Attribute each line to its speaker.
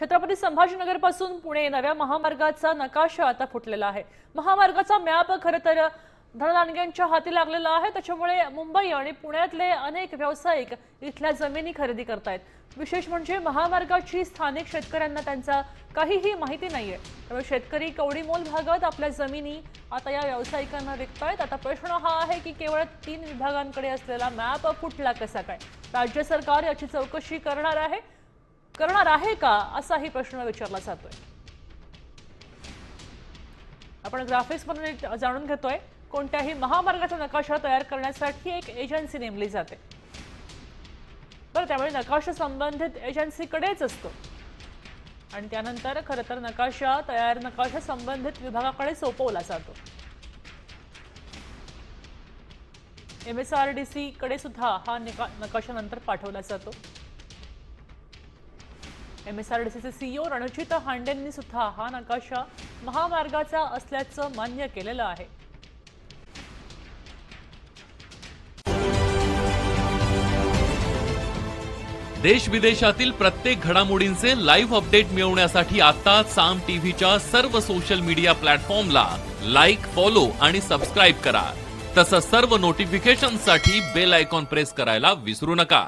Speaker 1: छत्रपती संभाजीनगरपासून पुणे नव्या महामार्गाचा नकाशा आता फुटलेला आहे. महामार्गाचा मॅप खरं तर धनदानग्यांच्या हाती लागलेला आहे. त्याच्यामुळे मुंबई आणि पुण्यातले अनेक व्यावसायिक इथल्या जमिनी खरेदी करतायत. विशेष म्हणजे महामार्गाची स्थानिक शेतकऱ्यांना त्यांचा काहीही माहिती नाहीये. त्यामुळे शेतकरी कवडीमोल भागात आपल्या जमिनी आता या व्यावसायिकांना विकतायत. आता प्रश्न हा आहे की केवळ तीन विभागांकडे असलेला मॅप फुटला कसा काय? राज्य सरकार याची चौकशी करणार आहे. करणार आहे का असाही प्रश्न विचारला जातोय. आपण ग्राफिक्स जाणून घेतोय कोणत्याही महामार्गाचा नकाशा तयार करण्यासाठी एक एजन्सी नेमली जाते. बरं त्यामुळे नकाशा संबंधित एजन्सीकडेच असतो. आणि त्यानंतर खरं तर नकाशा तयार नकाशा संबंधित विभागाकडे सोपवला जातो. M S R D C कडे सुद्धा हा निका नकाशा नंतर पाठवला जातो. एम एस आर डी सीचे सीईओ रणजित हांडेंनी सुद्धा हा नकाशा महामार्गाचा असल्याचं मान्य केलेलं आहे.
Speaker 2: देश विदेशातील प्रत्येक घडामोडींचे लाईव्ह अपडेट मिळवण्यासाठी आता साम टीव्हीच्या सर्व सोशल मीडिया प्लॅटफॉर्मला लाईक फॉलो आणि सबस्क्राईब करा. तसंच सर्व नोटिफिकेशनसाठी बेल आयकॉन प्रेस करायला विसरू नका.